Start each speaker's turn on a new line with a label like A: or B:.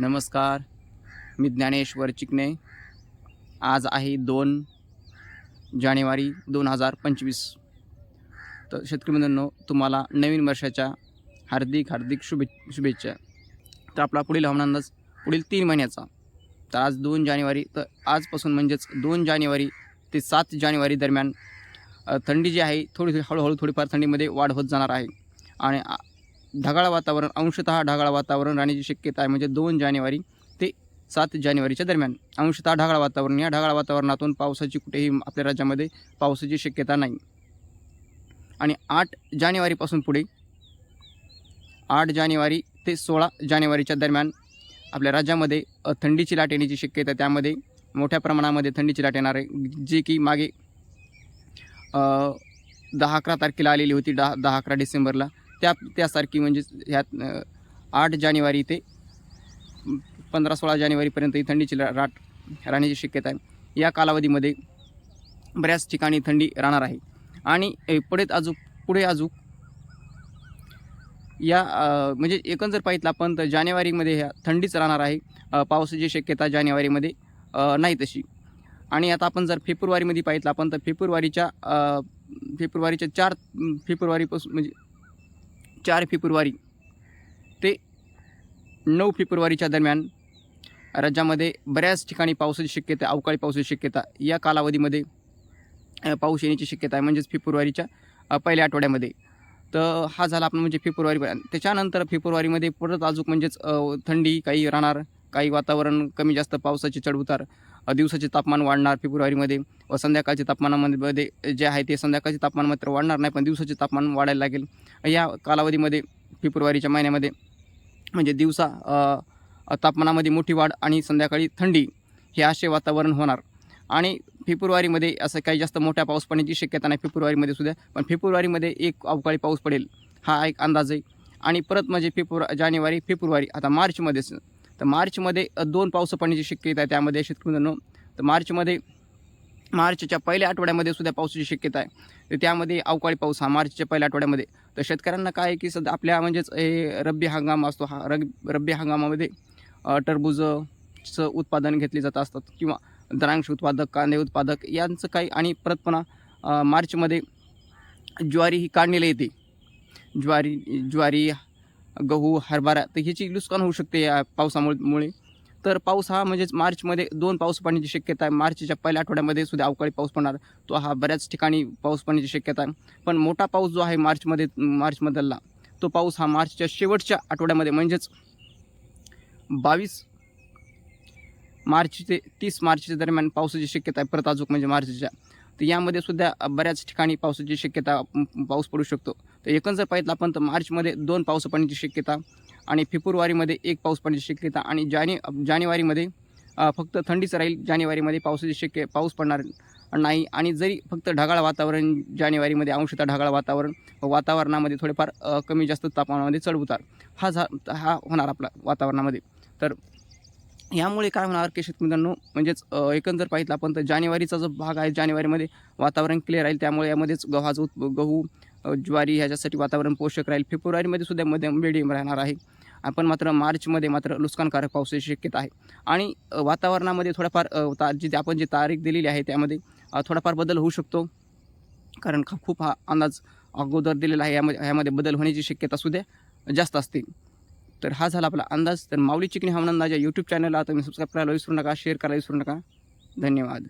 A: नमस्कार मी ज्ञानेश्वर चिकणे आज आहे दोन जानेवारी दोन हजार पंचवीस. तर शेतकरी मित्रांनो तुम्हाला नवीन वर्षाच्या हार्दिक हार्दिक शुभे शुभेच्छा. तर आपला पुढील हवामान अंदाज पुढील तीन महिन्याचा. तर आज दोन जानेवारी तर आजपासून म्हणजेच दोन जानेवारी ते सात जानेवारी दरम्यान थंडी जी आहे थोडी थोडी हळूहळू थोडीफार थंडीमध्ये वाढ होत जाणार आहे. आणि ढगाळ वातावरण अंशतः ढगाळ वातावरण राहण्याची शक्यता आहे. म्हणजे दोन जानेवारी ते सात जानेवारीच्या दरम्यान अंशतः ढगाळ वातावरण. या ढगाळ वातावरणातून पावसाची कुठेही आपल्या राज्यामध्ये पावसाची शक्यता नाही. आणि आठ जानेवारीपासून पुढे आठ जानेवारी ते सोळा जानेवारीच्या दरम्यान आपल्या राज्यामध्ये थंडीची लाट येण्याची शक्यता त्यामध्ये मोठ्या प्रमाणामध्ये थंडीची लाट येणार आहे. जी की मागे दहा अकरा तारखेला आलेली होती दहा दहा अकरा डिसेंबरला. त्या त्यासारखी म्हणजे ह्यात आठ जानेवारी ते पंधरा सोळा जानेवारीपर्यंत ही थंडीची राट राहण्याची शक्यता आहे. या कालावधीमध्ये बऱ्याच ठिकाणी थंडी राहणार आहे. आणि पुढे अजून पुढे अजून या म्हणजे एकंदर जर पाहितला आपण तर जानेवारीमध्ये ह्या थंडीच राहणार आहे. पावसाची शक्यता जानेवारीमध्ये नाही तशी. आणि आता आपण जर फेब्रुवारीमध्ये पाहितलं आपण तर फेब्रुवारीच्या फेब्रुवारीच्या चार फेब्रुवारीपासून म्हणजे चार फेब्रुवारी ते नऊ फेब्रुवारीच्या दरम्यान राज्यामध्ये बऱ्याच ठिकाणी पावसाची शक्यता अवकाळी पावसाची शक्यता या कालावधीमध्ये पाऊस येण्याची शक्यता आहे म्हणजेच फेब्रुवारीच्या पहिल्या आठवड्यामध्ये. तर हा झाला आपण म्हणजे फेब्रुवारी त्याच्यानंतर फेब्रुवारीमध्ये परत अजून म्हणजेच थंडी काही राहणार काही वातावरण कमी जास्त पावसाचे चढउतार दिवसाचे तापमान वाढणार फेब्रुवारीमध्ये व संध्याकाळचे तापमानामध्ये मध्ये जे आहे ते संध्याकाळचे तापमान मात्र वाढणार नाही पण दिवसाचे तापमान वाढायला लागेल. या कालावधीमध्ये फेब्रुवारीच्या महिन्यामध्ये म्हणजे दिवसा तापमानामध्ये मोठी वाढ आणि संध्याकाळी थंडी हे असे वातावरण होणार. आणि फेब्रुवारीमध्ये असं काही जास्त मोठ्या पाऊस पडण्याची शक्यता नाही फेब्रुवारीमध्ये सुद्धा पण फेब्रुवारीमध्ये एक अवकाळी पाऊस पडेल हा एक अंदाज आहे आणि परत म्हणजे फेब्रुवारी जानेवारी फेब्रुवारी आता मार्चमध्येच तर मार्चमध्ये दोन पाऊस पडण्याची शक्यता आहे त्यामध्ये शेतकरी मित्रांनो तर मार्चमध्ये मार्चच्या पहिल्या आठवड्यामध्ये सुद्धा पावसाची शक्यता आहे. तर त्यामध्ये अवकाळी पाऊस हा मार्चच्या पहिल्या आठवड्यामध्ये. तर शेतकऱ्यांना काय आहे की सध्या आपल्या म्हणजेच हे रब्बी हंगाम असतो हा रग रब्बी हंगामामध्ये टरबूजचं उत्पादन घेतले जात असतात किंवा द्रांक्ष उत्पादक कांदे उत्पादक यांचं काही आणि परत पुन्हा मार्चमध्ये ज्वारी ही काढणीला येते. ज्वारी ज्वारी गहू हरभरा तर ह्याची नुकसान होऊ शकते या पावसामुळे. मुळे तर पाऊस हा म्हणजेच मार्चमध्ये दोन पाऊस पडण्याची शक्यता आहे. मार्चच्या पहिल्या आठवड्यामध्ये सुद्धा अवकाळी पाऊस पडणार. तो हा बऱ्याच ठिकाणी पाऊस पडण्याची शक्यता आहे. पण मोठा पाऊस जो आहे मार्चमध्ये मार्चमधला तो पाऊस हा मार्चच्या शेवटच्या आठवड्यामध्ये म्हणजेच बावीस मार्च ते तीस मार्चच्या दरम्यान पावसाची शक्यता आहे. परत अजून म्हणजे मार्चच्या. तर यामध्ये सुद्धा बऱ्याच ठिकाणी पावसाची शक्यता पाऊस पडू शकतो. एकंदर एकूण जर आपण तर मार्चमध्ये दोन पाऊस पडण्याची शक्यता आणि फेब्रुवारीमध्ये एक पाऊस पडण्याची शक्यता आणि जाने जानेवारीमध्ये फक्त थंडीच राहील जानेवारीमध्ये पावसाची शक्य पाऊस पडणार नाही. आणि जरी फक्त ढगाळ वातावरण जानेवारीमध्ये अंशतः ढगाळ वातावरण वातावरणामध्ये थोडेफार कमी जास्त तापमानामध्ये चढ उतार हा झा हा होणार आपला वातावरणामध्ये. तर यामुळे काय होणार की शेतमित्रांनो म्हणजेच एकंदर पाहिजे आपण तर जानेवारीचा जो भाग आहे जानेवारीमध्ये वातावरण क्लिअर राहील. त्यामुळे यामध्येच गव्हाचं उत् गहू ज्वारी ह्याच्यासाठी वातावरण पोषक राहील. फेब्रुवारीमध्ये सुद्धा मध्यम मिडियम राहणार आहे. आपण मात्र मार्चमध्ये मात्र नुकसानकारक पावसाची शक्यता आहे. आणि वातावरणामध्ये थोडाफार ता जी आपण जी तारीख दिलेली आहे त्यामध्ये थोडाफार बदल होऊ शकतो. कारण खूप हा अंदाज अगोदर दिलेला आहे. यामध्ये ह्यामध्ये बदल होण्याची शक्यता सुद्धा जास्त असते. तर हा झाला आपला अंदाज. तर माऊली चिकणी हवामान अंदाज या यूट्यूब चॅनलला तुम्ही सबस्क्राईब करायला विसरू नका शेअर करायला विसरू नका. धन्यवाद.